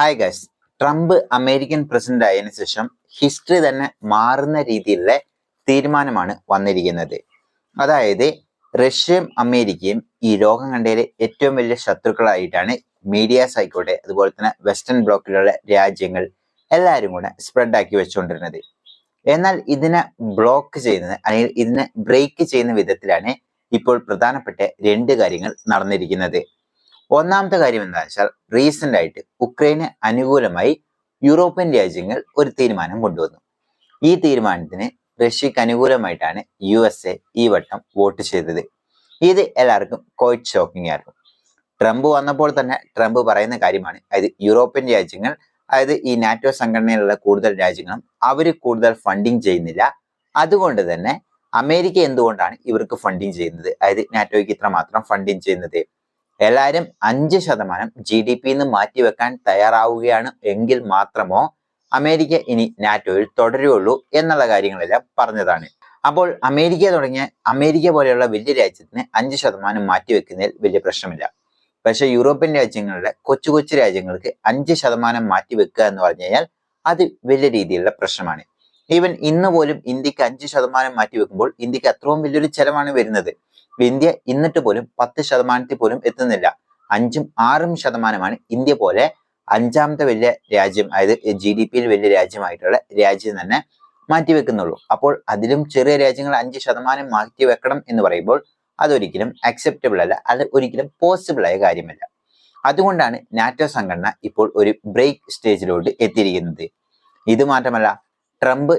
Hi guys Trump American president ആയതിനു ശേഷം history തന്നെ മാറുന്ന രീതിയിലുള്ള തീരുമാനമാണ് വന്നിരിക്കുന്നത്. അതായത് റഷ്യയും അമേരിക്കയും ഈ ലോകം കണ്ടതിലെ ഏറ്റവും വലിയ ശത്രുക്കളായിട്ടാണ് മീഡിയാസ് ആയിക്കോട്ടെ അതുപോലെ തന്നെ വെസ്റ്റേൺ ബ്ലോക്കിലുള്ള രാജ്യങ്ങൾ എല്ലാവരും കൂടെ സ്പ്രെഡ് ആക്കി വെച്ചുകൊണ്ടിരുന്നത്. എന്നാൽ ഇതിനെ ബ്ലോക്ക് ചെയ്യുന്നത് അല്ലെങ്കിൽ ഇതിനെ ബ്രേക്ക് ചെയ്യുന്ന വിധത്തിലാണ് ഇപ്പോൾ പ്രധാനപ്പെട്ട രണ്ട് കാര്യങ്ങൾ നടന്നിരിക്കുന്നത്. ഒന്നാമത്തെ കാര്യം എന്താ വെച്ചാൽ റീസെന്റ് ആയിട്ട് ഉക്രൈന് അനുകൂലമായി യൂറോപ്യൻ രാജ്യങ്ങൾ ഒരു തീരുമാനം കൊണ്ടുവന്നു. ഈ തീരുമാനത്തിന് റഷ്യക്ക് അനുകൂലമായിട്ടാണ് യു എസ് എ ഈ വട്ടം വോട്ട് ചെയ്തത്. ഇത് എല്ലാവർക്കും കോയിറ്റ് ഷോക്കിംഗ് ആയിരുന്നു. ട്രംപ് വന്നപ്പോൾ തന്നെ ട്രംപ് പറയുന്ന കാര്യമാണ് അതായത് യൂറോപ്യൻ രാജ്യങ്ങൾ അതായത് ഈ നാറ്റോ സംഘടനയിലുള്ള കൂടുതൽ രാജ്യങ്ങളും അവർ കൂടുതൽ ഫണ്ടിങ് ചെയ്യുന്നില്ല. അതുകൊണ്ട് തന്നെ അമേരിക്ക എന്തുകൊണ്ടാണ് ഇവർക്ക് ഫണ്ടിങ് ചെയ്യുന്നത്? അതായത് നാറ്റോയ്ക്ക് ഇത്ര മാത്രം ഫണ്ടിങ് ചെയ്യുന്നത്? എല്ലാവരും അഞ്ച് ശതമാനം ജി ഡി പി നിന്ന് മാറ്റിവെക്കാൻ തയ്യാറാവുകയാണ് എങ്കിൽ മാത്രമോ അമേരിക്ക ഇനി നാറ്റോയിൽ തുടരുകയുള്ളൂ എന്നുള്ള കാര്യങ്ങളെല്ലാം പറഞ്ഞതാണ്. അപ്പോൾ അമേരിക്ക തുടങ്ങിയ അമേരിക്ക പോലെയുള്ള വലിയ രാജ്യത്തിന് അഞ്ച് ശതമാനം മാറ്റിവെക്കുന്നതിൽ വലിയ പ്രശ്നമില്ല. പക്ഷെ യൂറോപ്യൻ രാജ്യങ്ങളിലെ കൊച്ചു കൊച്ചു രാജ്യങ്ങൾക്ക് അഞ്ച് ശതമാനം മാറ്റിവെക്കുക എന്ന് പറഞ്ഞു കഴിഞ്ഞാൽ അത് വലിയ രീതിയിലുള്ള പ്രശ്നമാണ്. ഈവൻ ഇന്ന് പോലും ഇന്ത്യയ്ക്ക് അഞ്ച് ശതമാനം മാറ്റിവെക്കുമ്പോൾ ഇന്ത്യയ്ക്ക് അത്രയും വലിയൊരു ചെലവാണ് വരുന്നത്. ഇന്ത്യ എന്നിട്ട് പോലും പത്ത് ശതമാനത്തിൽ പോലും എത്തുന്നില്ല. അഞ്ചും ആറും ശതമാനമാണ് ഇന്ത്യ പോലെ അഞ്ചാമത്തെ വലിയ രാജ്യം അതായത് ജി ഡി പിയിൽ വലിയ രാജ്യമായിട്ടുള്ള രാജ്യം തന്നെ മാറ്റിവെക്കുന്നുള്ളൂ. അപ്പോൾ അതിലും ചെറിയ രാജ്യങ്ങൾ അഞ്ച് ശതമാനം മാറ്റിവെക്കണം എന്ന് പറയുമ്പോൾ അതൊരിക്കലും അക്സെപ്റ്റബിൾ അല്ല അത് ഒരിക്കലും പോസിബിൾ ആയ കാര്യമല്ല. അതുകൊണ്ടാണ് നാറ്റോ സംഘടന ഇപ്പോൾ ഒരു ബ്രേക്ക് സ്റ്റേജിലോട്ട് എത്തിയിരിക്കുന്നത്. ഇത് മാത്രമല്ല ട്രംപ്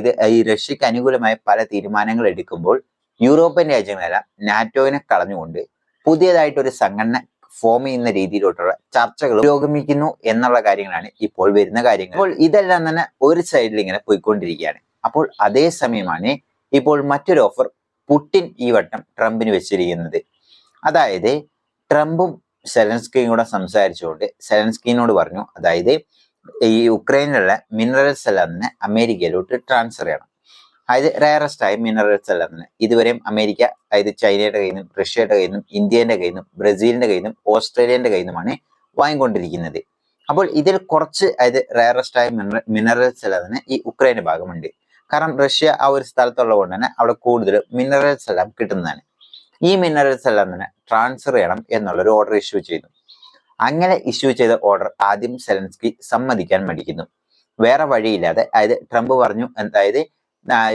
ഇത് ഈ റഷ്യക്ക് അനുകൂലമായ പല തീരുമാനങ്ങൾ എടുക്കുമ്പോൾ യൂറോപ്യൻ രാജ്യങ്ങളെല്ലാം നാറ്റോവിനെ കളഞ്ഞുകൊണ്ട് പുതിയതായിട്ട് ഒരു സംഘടന ഫോം ചെയ്യുന്ന രീതിയിലോട്ടുള്ള ചർച്ചകൾ പുരോഗമിക്കുന്നു എന്നുള്ള കാര്യങ്ങളാണ് ഇപ്പോൾ വരുന്ന കാര്യങ്ങൾ. അപ്പോൾ ഇതെല്ലാം തന്നെ ഒരു സൈഡിൽ ഇങ്ങനെ പോയിക്കൊണ്ടിരിക്കുകയാണ്. അപ്പോൾ അതേ സമയമാണ് ഇപ്പോൾ മറ്റൊരു ഓഫർ പുട്ടിൻ ഈ വട്ടം ട്രംപിന് വെച്ചിരിക്കുന്നത്. അതായത് ട്രംപും സെലൻസ്കിയും കൂടെ സംസാരിച്ചുകൊണ്ട് സെലൻസ്കിനോട് പറഞ്ഞു അതായത് ഈ ഉക്രൈനിലുള്ള മിനറൽസ് എല്ലാം തന്നെ അമേരിക്കയിലോട്ട് ട്രാൻസ്ഫർ ചെയ്യണം. അതായത് റയറസ്റ്റ് ആയ മിനറൽസ് എല്ലാം തന്നെ ഇതുവരെയും അമേരിക്ക അതായത് ചൈനയുടെ കയ്യിൽ നിന്നും റഷ്യയുടെ കയ്യിൽ നിന്നും ഇന്ത്യന്റെ കയ്യിൽ നിന്നും ബ്രസീലിന്റെ കയ്യിൽ നിന്നും ഓസ്ട്രേലിയന്റെ കയ്യിൽ നിന്നുമാണ് വാങ്ങിക്കൊണ്ടിരിക്കുന്നത്. അപ്പോൾ ഇതിൽ കുറച്ച് അതായത് റയറസ്റ്റ് ആയ മിനറൽസ് എല്ലാം തന്നെ ഈ ഉക്രൈന്റെ ഭാഗമുണ്ട്. കാരണം റഷ്യ ആ ഒരു സ്ഥലത്തുള്ളത് കൊണ്ട് തന്നെ അവിടെ കൂടുതൽ മിനറൽസ് എല്ലാം കിട്ടുന്നതാണ്. ഈ മിനറൽസ് എല്ലാം തന്നെ ട്രാൻസ്ഫർ ചെയ്യണം എന്നുള്ളൊരു ഓർഡർ ഇഷ്യൂ ചെയ്തു. അങ്ങനെ ഇഷ്യൂ ചെയ്ത ഓർഡർ ആദ്യം സെലൻസ്കി സമ്മതിക്കാൻ മടിക്കുന്നു. വേറെ വഴിയില്ലാതെ അതായത് ട്രംപ് പറഞ്ഞു അതായത്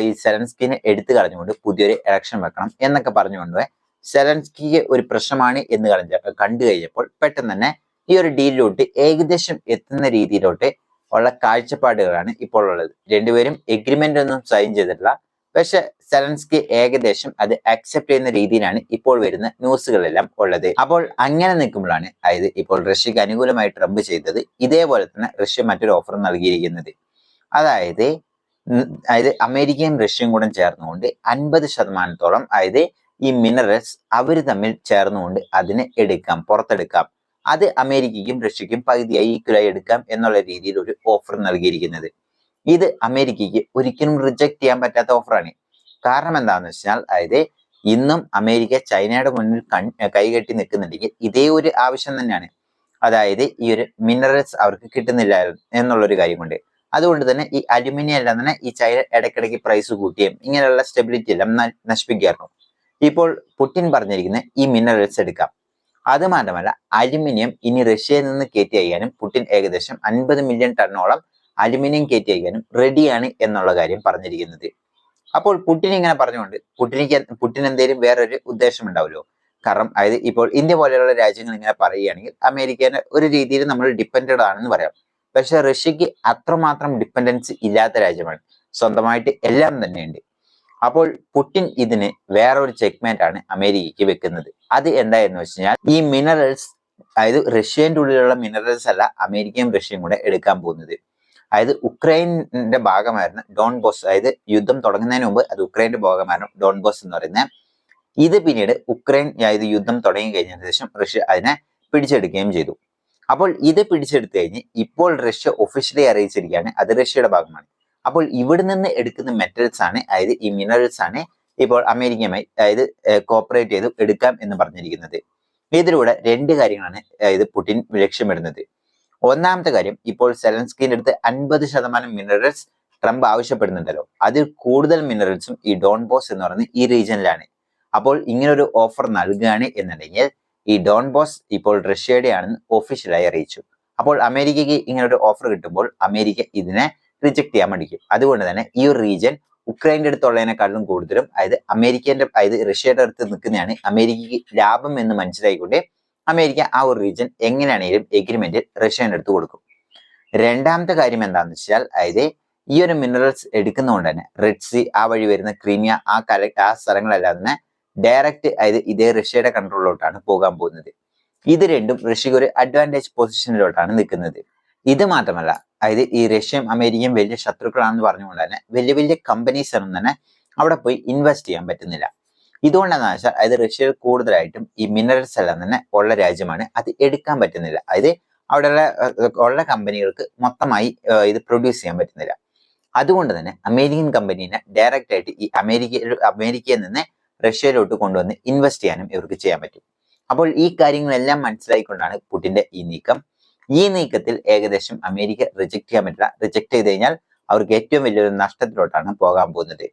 ഈ സെലൻസ്കിനെ എടുത്തു കളഞ്ഞുകൊണ്ട് പുതിയൊരു ഇലക്ഷൻ വെക്കണം എന്നൊക്കെ പറഞ്ഞുകൊണ്ട് സെലൻസ്കിയെ ഒരു പ്രശ്നമാണ് എന്ന് കളഞ്ഞ. കണ്ടു കഴിഞ്ഞപ്പോൾ പെട്ടെന്ന് തന്നെ ഈ ഒരു ഡീലിലോട്ട് ഏകദേശം എത്തുന്ന രീതിയിലോട്ട് ഉള്ള കാഴ്ചപ്പാടുകളാണ് ഇപ്പോൾ ഉള്ളത്. രണ്ടുപേരും എഗ്രിമെന്റ് ഒന്നും സൈൻ ചെയ്തിട്ടില്ല. പക്ഷെ സെലൻസ്കി ഏകദേശം അത് അക്സെപ്റ്റ് ചെയ്യുന്ന രീതിയിലാണ് ഇപ്പോൾ വരുന്ന ന്യൂസുകളെല്ലാം ഉള്ളത്. അപ്പോൾ അങ്ങനെ നിൽക്കുമ്പോഴാണ് അതായത് ഇപ്പോൾ റഷ്യക്ക് അനുകൂലമായി ട്രംപ് ചെയ്തത് ഇതേപോലെ തന്നെ റഷ്യ മറ്റൊരു ഓഫർ നൽകിയിരിക്കുന്നത്. അതായത് അതായത് അമേരിക്കയും റഷ്യയും കൂടെ ചേർന്നുകൊണ്ട് അൻപത് ശതമാനത്തോളം അതായത് ഈ മിനറൽസ് അവർ തമ്മിൽ ചേർന്നുകൊണ്ട് അതിനെ എടുക്കാം പുറത്തെടുക്കാം. അത് അമേരിക്കയ്ക്കും റഷ്യക്കും പകുതിയായി ഈക്വലായി എടുക്കാം എന്നുള്ള രീതിയിൽ ഒരു ഓഫർ നൽകിയിരിക്കുന്നത്. ഇത് അമേരിക്കയ്ക്ക് ഒരിക്കലും റിജക്ട് ചെയ്യാൻ പറ്റാത്ത ഓഫറാണ് കാരണം എന്താണെന്ന് വെച്ചാൽ അതായത് ഇന്നും അമേരിക്ക ചൈനയുടെ മുന്നിൽ കൺ കൈകെട്ടി നിൽക്കുന്നുണ്ടെങ്കിൽ ഇതേ ഒരു ആവശ്യം തന്നെയാണ്. അതായത് ഈ ഒരു മിനറൽസ് അവർക്ക് കിട്ടുന്നില്ല എന്നുള്ളൊരു കാര്യം കൊണ്ട് അതുകൊണ്ട് തന്നെ ഈ അലുമിനിയം എല്ലാം തന്നെ ഈ ചൈന ഇടയ്ക്കിടയ്ക്ക് പ്രൈസ് കൂട്ടിയും. ഇങ്ങനെയുള്ള സ്റ്റെബിലിറ്റി എല്ലാം നശിപ്പിക്കുകയായിരുന്നു. ഇപ്പോൾ പുട്ടിൻ പറഞ്ഞിരിക്കുന്ന ഈ മിനറൽസ് എടുക്കാം. അത് മാത്രമല്ല അലുമിനിയം ഇനി റഷ്യയിൽ നിന്ന് കയറ്റി അയക്കാനും പുടിൻ ഏകദേശം അൻപത് മില്യൺ ടണ്ണോളം അലുമിനിയം കയറ്റി അയക്കാനും റെഡിയാണ് എന്നുള്ള കാര്യം പറഞ്ഞിരിക്കുന്നത്. അപ്പോൾ പുട്ടിൻ ഇങ്ങനെ പറഞ്ഞുകൊണ്ട് പുടിനിക്ക് പുടിൻ എന്തെങ്കിലും വേറൊരു ഉദ്ദേശം ഉണ്ടാവുമല്ലോ? കാരണം അതായത് ഇപ്പോൾ ഇന്ത്യ പോലെയുള്ള രാജ്യങ്ങൾ ഇങ്ങനെ പറയുകയാണെങ്കിൽ അമേരിക്കയുടെ ഒരു രീതിയിൽ നമ്മൾ ഡിപ്പെൻഡഡ് ആണെന്ന് പറയാം. പക്ഷെ റഷ്യക്ക് അത്രമാത്രം ഡിപ്പെൻഡൻസ് ഇല്ലാത്ത രാജ്യമാണ്. സ്വന്തമായിട്ട് എല്ലാം തന്നെയുണ്ട്. അപ്പോൾ പുടിൻ ഇതിന് വേറൊരു ചെക്ക്മേറ്റ് ആണ് അമേരിക്കയ്ക്ക് വെക്കുന്നത്. അത് എന്തായെന്ന് വെച്ച് കഴിഞ്ഞാൽ ഈ മിനറൽസ് അതായത് റഷ്യന്റെ ഉള്ളിലുള്ള മിനറൽസ് അല്ല അമേരിക്കയും റഷ്യയും കൂടെ എടുക്കാൻ പോകുന്നത്. അതായത് ഉക്രൈനിന്റെ ഭാഗമായിരുന്ന ഡോൺ ബോസ് അതായത് യുദ്ധം തുടങ്ങുന്നതിന് മുമ്പ് അത് ഉക്രൈന്റെ ഭാഗമായിരുന്നു ഡോൺ ബോസ് എന്ന് പറയുന്നത്. ഇത് പിന്നീട് ഉക്രൈൻ അതായത് യുദ്ധം തുടങ്ങി കഴിഞ്ഞതിന് ശേഷം റഷ്യ അതിനെ പിടിച്ചെടുക്കുകയും ചെയ്തു. അപ്പോൾ ഇത് പിടിച്ചെടുത്തു കഴിഞ്ഞ് ഇപ്പോൾ റഷ്യ ഒഫീഷ്യലി അറിയിച്ചിരിക്കുകയാണ് അത് റഷ്യയുടെ ഭാഗമാണ്. അപ്പോൾ ഇവിടെ നിന്ന് എടുക്കുന്ന മെറ്റൽസ് ആണ് അതായത് ഈ മിനറൽസ് ആണ് ഇപ്പോൾ അമേരിക്കയുമായി അതായത് കോപ്പറേറ്റ് ചെയ്ത് എടുക്കാം എന്ന് പറഞ്ഞിരിക്കുന്നത്. ഇതിലൂടെ രണ്ട് കാര്യങ്ങളാണ് അതായത് പുടിൻ ലക്ഷ്യമിടുന്നത്. ഒന്നാമത്തെ കാര്യം ഇപ്പോൾ സെലൻസ്കിന്റെ അടുത്ത് അൻപത് ശതമാനം മിനറൽസ് ട്രംപ് ആവശ്യപ്പെടുന്നുണ്ടല്ലോ. അതിൽ കൂടുതൽ മിനറൽസും ഈ ഡോൺ ബോസ് എന്ന് പറയുന്ന ഈ റീജിയനിലാണ് അപ്പോൾ ഇങ്ങനൊരു ഓഫർ നൽകുകയാണ് എന്നുണ്ടെങ്കിൽ ഈ ഡോൺ ബോസ് ഇപ്പോൾ റഷ്യയുടെ ആണെന്ന് ഒഫീഷ്യലായി അറിയിച്ചു. അപ്പോൾ അമേരിക്കയ്ക്ക് ഇങ്ങനെ ഒരു ഓഫർ കിട്ടുമ്പോൾ അമേരിക്ക ഇതിനെ റിജക്ട് ചെയ്യാൻ മടിക്കും. അതുകൊണ്ട് തന്നെ ഈ ഒരു റീജിയൻ ഉക്രൈന്റെ അടുത്തുള്ളതിനെക്കാളും കൂടുതലും അതായത് അമേരിക്കന്റെ അതായത് റഷ്യയുടെ അടുത്ത് നിൽക്കുന്നതാണ് അമേരിക്കയ്ക്ക് ലാഭം എന്ന് മനസ്സിലായിക്കൊണ്ട് അമേരിക്ക ആ ഒരു റീജിയൻ എങ്ങനെയാണെങ്കിലും എഗ്രിമെന്റിൽ റഷ്യന്റെ അടുത്ത് കൊടുക്കും. രണ്ടാമത്തെ കാര്യം എന്താണെന്ന് വെച്ചാൽ അതായത് ഈ ഒരു മിനറൽസ് എടുക്കുന്നതുകൊണ്ട് തന്നെ റെഡ് സി ആ വഴി വരുന്ന ക്രീമിയ ആ കല ആ സ്ഥലങ്ങളെല്ലാം തന്നെ ഡയറക്റ്റ് അതായത് ഇതേ റഷ്യയുടെ കൺട്രോളിലോട്ടാണ് പോകാൻ പോകുന്നത്. ഇത് രണ്ടും റഷ്യക്ക് ഒരു അഡ്വാന്റേജ് പൊസിഷനിലോട്ടാണ് നിൽക്കുന്നത്. ഇത് മാത്രമല്ല അതായത് ഈ റഷ്യയും അമേരിക്കയും വലിയ ശത്രുക്കളാണെന്ന് പറഞ്ഞുകൊണ്ട് തന്നെ വലിയ വലിയ കമ്പനീസ് ഒന്നും തന്നെ അവിടെ പോയി ഇൻവെസ്റ്റ് ചെയ്യാൻ പറ്റുന്നില്ല. ഇതുകൊണ്ടെന്ന് വെച്ചാൽ അതായത് റഷ്യയിൽ കൂടുതലായിട്ടും ഈ മിനറൽസ് എല്ലാം തന്നെ ഉള്ള രാജ്യമാണ് അത് എടുക്കാൻ പറ്റുന്നില്ല. അതായത് അവിടെയുള്ള ഉള്ള കമ്പനികൾക്ക് മൊത്തമായി ഇത് പ്രൊഡ്യൂസ് ചെയ്യാൻ പറ്റുന്നില്ല. അതുകൊണ്ട് തന്നെ അമേരിക്കൻ കമ്പനീനെ ഡയറക്റ്റ് ആയിട്ട് ഈ അമേരിക്ക അമേരിക്കയിൽ നിന്ന് റഷ്യയിലോട്ട് കൊണ്ടുവന്ന് ഇൻവെസ്റ്റ് ചെയ്യാനും ഇവർക്ക് ചെയ്യാൻ പറ്റും. അപ്പോൾ ഈ കാര്യങ്ങളെല്ലാം മനസ്സിലായിക്കൊണ്ടാണ് പുടിന്റെ ഈ നീക്കം. ഈ നീക്കത്തിൽ ഏകദേശം അമേരിക്ക റിജക്ട് ചെയ്യാൻ പറ്റില്ല. റിജക്ട് ചെയ്ത് കഴിഞ്ഞാൽ അവർക്ക് ഏറ്റവും വലിയൊരു നഷ്ടത്തിലോട്ടാണ് പോകാൻ പോകുന്നത്.